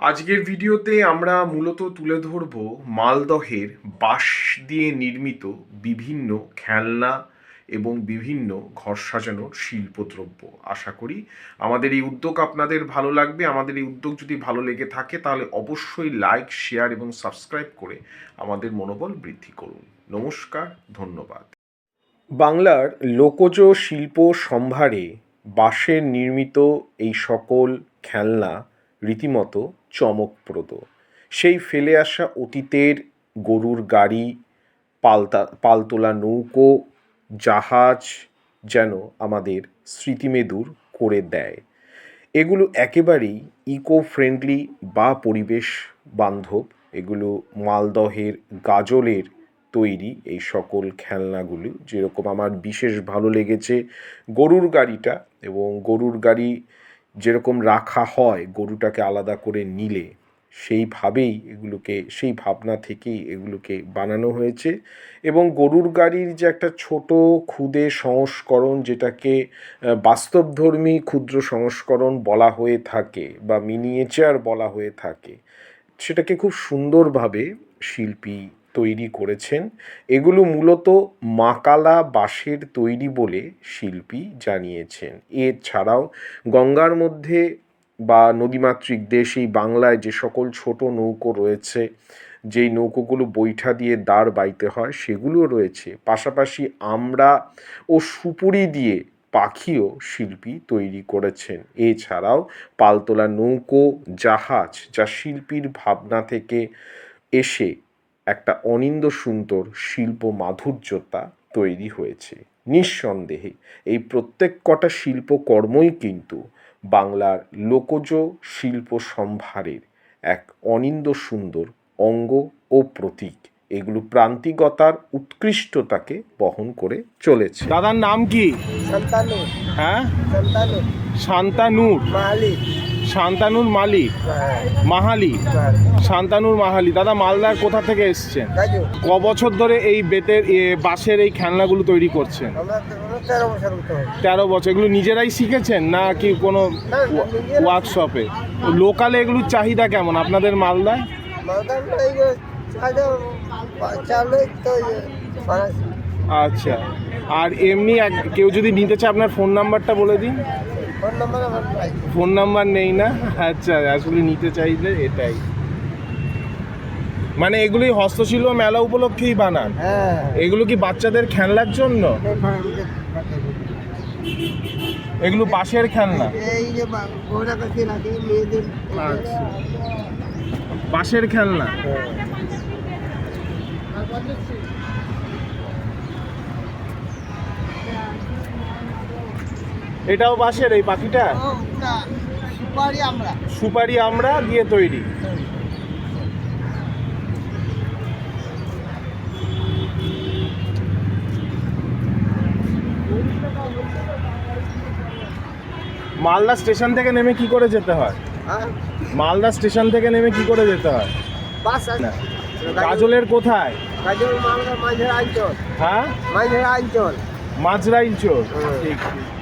আজকের ভিডিওতে আমরা মূলত তুলে ধরব মালদহের বাঁশ দিয়ে নির্মিত বিভিন্ন খেলনা এবং বিভিন্ন ঘর সাজানোর শিল্পদ্রব্য। আশা করি আমাদের এই উদ্যোগ আপনাদের ভালো লাগবে। আমাদের এই উদ্যোগ যদি ভালো লেগে থাকে, তাহলে অবশ্যই লাইক, শেয়ার এবং সাবস্ক্রাইব করে আমাদের মনোবল বৃদ্ধি করুন। নমস্কার, ধন্যবাদ। বাংলার লোকজ শিল্প সম্ভারে বাঁশের নির্মিত এই সকল খেলনা রীতিমতো চমকপ্রদ। সেই ফেলে আসা অতীতের গরুর গাড়ি পালতা পালতোলা নৌকো, জাহাজ যেন আমাদের স্মৃতিমেদুর করে দেয়। এগুলো একেবারেই ইকো ফ্রেন্ডলি বা পরিবেশ বান্ধব, এগুলো মালদহের গাজলের তৈরি এই সকল খেলনাগুলি। যেরকম আমার বিশেষ ভালো লেগেছে গরুর গাড়িটা এবং গরুর গাড়ি যেরকম রাখা হয় গরুটাকে আলাদা করে নিলে, সেইভাবেই এগুলোকে, সেই ভাবনা থেকেই এগুলোকে বানানো হয়েছে। এবং গরুর গাড়ির যে একটা ছোট ক্ষুদে সংস্করণ যেটাকে বাস্তবধর্মী ক্ষুদ্র সংস্করণ বলা হয়ে থাকে বা মিনিয়েচার বলা হয়ে থাকে, সেটাকে খুব সুন্দরভাবে শিল্পী তৈরি করেছেন। এগুলো মূলত মাকালা বাঁশের তৈরি বলে শিল্পী জানিয়েছেন। এছাড়াও গঙ্গার মধ্যে বা নদীমাতৃক দেশ, এই বাংলায় যে সকল ছোট নৌকো রয়েছে, যেই নৌকোগুলো বৈঠা দিয়ে দাঁড় বাইতে হয় সেগুলো রয়েছে। পাশাপাশি আমরা ও সুপুরি দিয়ে পাখিও শিল্পী তৈরি করেছেন। এছাড়াও পালতোলা নৌকো, জাহাজ, যা শিল্পীর ভাবনা থেকে এসে একটা অনিন্দ সুন্দর শিল্প মাধুর্যতা তৈরি হয়েছে। নিঃসন্দেহে এই প্রত্যেক কটা শিল্পকর্মই কিন্তু বাংলার লোকজ শিল্প সম্ভারের এক অনিন্দ সুন্দর অঙ্গ ও প্রতীক। এগুলো প্রান্তিকতার উৎকৃষ্টতাকে বহন করে চলেছে। দাদার নাম কি? সন্তানু হ্যাঁ? সন্তানু শান্তানুর। মালিক শান্তানুর মালিক মাহালি, শান্তানুর মাহালি। দাদা, মালদার কোথা থেকে এসছেন? ক বছর ধরে এই বেতের বাঁশের এই খেলনাগুলো তৈরি করছেন? তেরো বছর। এগুলো নিজেরাই শিখেছেন না কি কোনো ওয়ার্কশপে লোকালে এগুলোর চাহিদা কেমন? আপনাদের মালদায়? আচ্ছা। আর এমনি কেউ যদি নিতে চায়, আপনার ফোন নাম্বারটা বলে দিন। ফোন নাম্বার নাই। না? আচ্ছা আসলে নিতে চাইলে এটাই। মানে এগুলি হস্তশিল্প মেলা উপলক্ষেই বানান? হ্যাঁ। এগুলো কি বাচ্চাদের খেলনার জন্য? এগুলো বাঁশের খেলনা? এই যে বা- ঘোড়া কাছে রাখে মেয়েদের আচ্ছা। বাঁশের খেলনা? এটাও বাঁশের এই পাখিটা? সুপারি আমরা। সুপারি আমরা দিয়ে তৈরি। মালদা স্টেশন থেকে নেমে কি করে যেতে হয়? হ্যাঁ? মালদা স্টেশন থেকে নেমে কি করে যেতে হয়? বাস না। কাজলের কোথায়? কাজল মালদা মাঝের হ্যাঁ? মাঝের চোর ঠিক ঠিক।